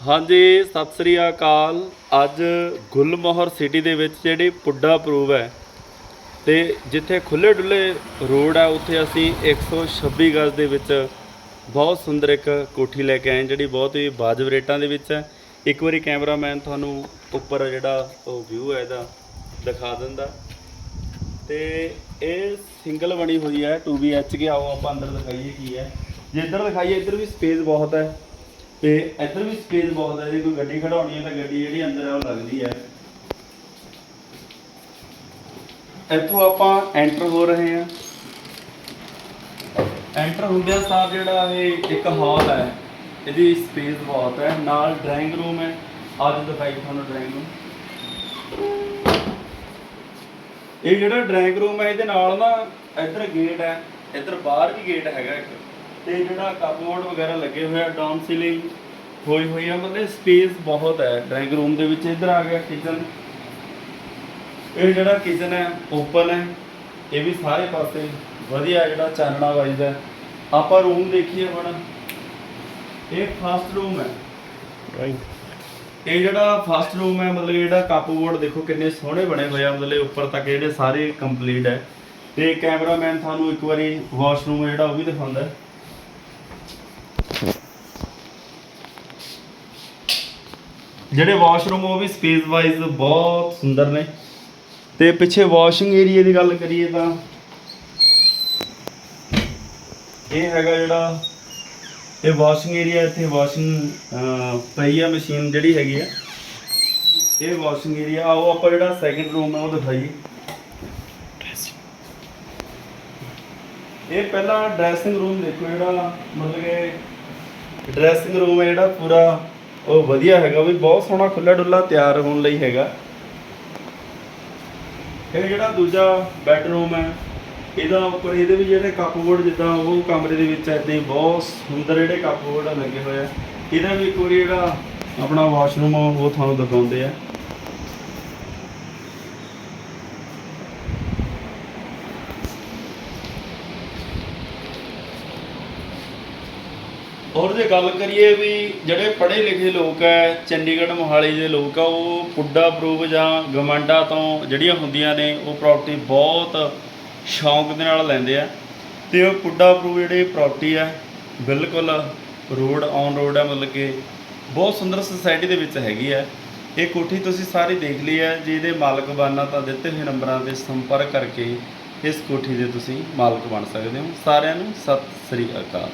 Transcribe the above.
ਹਾਂਜੀ, ਸਤਿ ਸ੍ਰੀ ਅਕਾਲ। ਅੱਜ ਗੁਲਮੋਹਰ ਸਿਟੀ ਦੇ ਵਿੱਚ ਜਿਹੜੀ ਪੁੱਡਾ ਪ੍ਰੂਵ ਹੈ, ਤੇ ਜਿੱਥੇ ਖੁੱਲੇ ਡੁੱਲੇ ਰੋਡ ਹੈ, ਉੱਥੇ ਅਸੀਂ 126 ਗਜ਼ ਦੇ ਵਿੱਚ ਬਹੁਤ ਸੁੰਦਰ ਇੱਕ ਕੋਠੀ ਲੈ ਕੇ ਆਏ ਜਿਹੜੀ ਬਹੁਤ ਹੀ ਵਾਜਬ ਰੇਟਾਂ ਦੇ ਵਿੱਚ ਹੈ। ਇੱਕ ਵਾਰੀ ਕੈਮਰਾਮੈਨ ਤੁਹਾਨੂੰ ਉੱਪਰ ਜਿਹੜਾ ਉਹ ਵਿਊ ਹੈ, ਇਹਦਾ ਦਿਖਾ ਦਿੰਦਾ। ਤੇ ਇਹ ਸਿੰਗਲ ਬਣੀ ਹੋਈ ਹੈ 2BH ਕੇ, ਆਓ ਆਪਾਂ ਅੰਦਰ ਦਿਖਾਈਏ ਕੀ ਹੈ। ਜੇ ਇੱਧਰ ਦਿਖਾਈਏ, ਇੱਧਰ ਵੀ ਸਪੇਸ ਬਹੁਤ ਹੈ। ਤੇ ਇੱਧਰ ਵੀ ਸਪੇਸ ਬਹੁਤ ਹੈ, ਜੇ ਕੋਈ ਗੱਡੀ ਖੜਾਉਣੀ ਹੈ ਤਾਂ ਗੱਡੀ ਜਿਹੜੀ ਅੰਦਰ ਹੈ ਉਹ ਲੱਗਦੀ ਹੈ। ਇੱਥੋਂ ਆਪਾਂ ਐਂਟਰ ਹੋ ਰਹੇ ਹਾਂ। ਐਂਟਰ ਹੁੰਦਿਆਂ ਸਾਰ ਜਿਹੜਾ ਇਹ ਇੱਕ ਹਾਲ ਹੈ, ਇਹਦੀ ਸਪੇਸ ਬਹੁਤ ਹੈ। ਨਾਲ ਡਰਾਇੰਗ ਰੂਮ ਹੈ। ਅੱਜ ਦਿਖਾਈ ਤੁਹਾਨੂੰ ਡਰਾਇੰਗ ਰੂਮ ਇਹ ਜਿਹੜਾ ਡਰਾਇੰਗ ਰੂਮ ਹੈ, ਇਹਦੇ ਨਾਲ ਨਾ ਇੱਧਰ ਗੇਟ ਹੈ, ਇੱਧਰ ਬਾਹਰ ਵੀ ਗੇਟ ਹੈਗਾ ਇੱਕ। ਤੇ ਜਿਹੜਾ ਕਪਬੋਰਡ ਵਗੈਰਾ ਲੱਗੇ ਹੋਏ ਆ ਡਾਊਨ ਸੀਲਿੰਗ ਹੋਈ ਹੋਈ ਆ ਮਤਲਬ ਸਪੇਸ ਬਹੁਤ ਹੈ ਡਰਾਇੰਗ ਰੂਮ ਦੇ ਵਿੱਚ ਇੱਧਰ ਆ ਗਿਆ ਕਿਚਨ ਇਹ ਜਿਹੜਾ ਕਿਚਨ ਹੈ ਓਪਨ ਹੈ। ਇਹ ਵੀ ਸਾਰੇ ਪਾਸੇ ਵਧੀਆ ਜਿਹੜਾ ਚਾਨਣਾ ਵਾਈਜ਼ ਹੈ। ਆਪਾਂ ਰੂਮ ਦੇਖੀਏ ਹੁਣ। ਇਹ ਫਸਟ ਰੂਮ ਹੈ। ਇਹ ਜਿਹੜਾ ਫਸਟ ਰੂਮ ਹੈ ਮਤਲਬ ਜਿਹੜਾ ਕੱਪਬੋਰਡ ਦੇਖੋ ਕਿੰਨੇ ਸੋਹਣੇ ਬਣੇ ਹੋਏ ਆ ਮਤਲਬ ਉੱਪਰ ਤੱਕ ਜਿਹੜੇ ਸਾਰੇ ਕੰਪਲੀਟ ਹੈ। ਤੇ ਕੈਮਰਾਮੈਨ ਤੁਹਾਨੂੰ ਇੱਕ ਵਾਰੀ ਵਾਸ਼ਰੂਮ ਜਿਹੜਾ ਉਹ ਵੀ ਦਿਖਾਉਂਦਾ ਜਿਹੜੇ ਵਾਸ਼ਰੂਮ ਉਹ ਵੀ ਸਪੇਸ ਵਾਈਜ਼ ਬਹੁਤ ਸੁੰਦਰ ਨੇ। ਤੇ ਪਿੱਛੇ ਵਾਸ਼ਿੰਗ ਏਰੀਆ ਦੀ ਗੱਲ ਕਰੀਏ ਤਾਂ, ਇਹ ਹੈਗਾ ਜਿਹੜਾ, ਇਹ ਵਾਸ਼ਿੰਗ ਏਰੀਆ ਇੱਥੇ ਵਾਸ਼ਿੰਗ ਪਈ ਆ ਮਸ਼ੀਨ ਜਿਹੜੀ ਹੈਗੀ ਆ। ਇਹ ਵਾਸ਼ਿੰਗ ਏਰੀਆ ਆਓ ਆਪਾਂ ਜਿਹੜਾ ਸੈਕੰਡ ਰੂਮ ਹੈ ਉਹ ਦਿਖਾਈਏ। ਇਹ ਪਹਿਲਾਂ ਡਰੈਸਿੰਗ ਰੂਮ ਦੇਖੋ ਜਿਹੜਾ, ਮਤਲਬ ਕਿ ਡਰੈਸਿੰਗ ਰੂਮ ਹੈ ਜਿਹੜਾ ਪੂਰਾ। ਉਹ ਵਧੀਆ ਹੈਗਾ ਵੀ ਬਹੁਤ ਸੋਹਣਾ ਖੁੱਲਾ ਡੁੱਲਾ ਤਿਆਰ ਹੋਣ ਲਈ ਹੈਗਾ। ਇਹ ਜਿਹੜਾ ਦੂਜਾ ਬੈਡਰੂਮ ਹੈ, ਇਹਦਾ ਉੱਪਰ ਇਹਦੇ ਵੀ ਜਿਹੜੇ ਕੱਪਬੋਰਡ ਜਿੱਦਾਂ ਉਹ ਕਮਰੇ ਦੇ ਵਿੱਚ ਏਦਾਂ ਹੀ ਬਹੁਤ ਸੁੰਦਰ ਜਿਹੜੇ ਕੱਪਬੋਰਡ ਲੱਗੇ ਹੋਏ ਆ। ਇਹਦਾ ਵੀ ਇੱਕ ਵਾਰੀ ਜਿਹੜਾ ਆਪਣਾ ਵਾਸ਼ਰੂਮ ਆ, ਉਹ ਤੁਹਾਨੂੰ ਦਿਖਾਉਂਦੇ ਆ। ਹੋਰ ਜੇ ਗੱਲ ਕਰੀਏ ਵੀ ਜਿਹੜੇ ਪੜ੍ਹੇ ਲਿਖੇ ਲੋਕ ਹੈ ਚੰਡੀਗੜ੍ਹ, ਮੋਹਾਲੀ ਦੇ ਲੋਕ ਆ, ਉਹ ਪੁੱਡਾ ਪ੍ਰੂਵ ਜਾਂ ਗਵੰਡਾ ਤੋਂ ਜਿਹੜੀਆਂ ਹੁੰਦੀਆਂ ਨੇ, ਉਹ ਪ੍ਰਾਪਰਟੀ ਬਹੁਤ ਸ਼ੌਂਕ ਦੇ ਨਾਲ ਲੈਂਦੇ ਆ। ਤੇ ਉਹ ਪੁੱਡਾ ਪ੍ਰੂਵ ਜਿਹੜੀ ਪ੍ਰਾਪਰਟੀ ਹੈ ਬਿਲਕੁਲ ਰੋਡ ਔਨ ਰੋਡ ਹੈ ਮਤਲਬ ਕਿ ਬਹੁਤ ਸੁੰਦਰ ਸੁਸਾਇਟੀ ਦੇ ਵਿੱਚ ਹੈਗੀ ਹੈ ਇਹ ਕੋਠੀ ਤੁਸੀਂ ਸਾਰੀ ਦੇਖ ਲਈ ਹੈ ਜਿਹਦੇ ਮਾਲਕ ਬਣਨਾ ਤਾਂ ਦਿੱਤੇ ਹੋਏ ਨੰਬਰਾਂ ਤੇ ਸੰਪਰਕ ਕਰਕੇ ਇਸ ਕੋਠੀ ਦੇ ਤੁਸੀਂ ਮਾਲਕ ਬਣ ਸਕਦੇ ਹੋ। ਸਾਰਿਆਂ ਨੂੰ ਸਤਿ ਸ੍ਰੀ ਅਕਾਲ।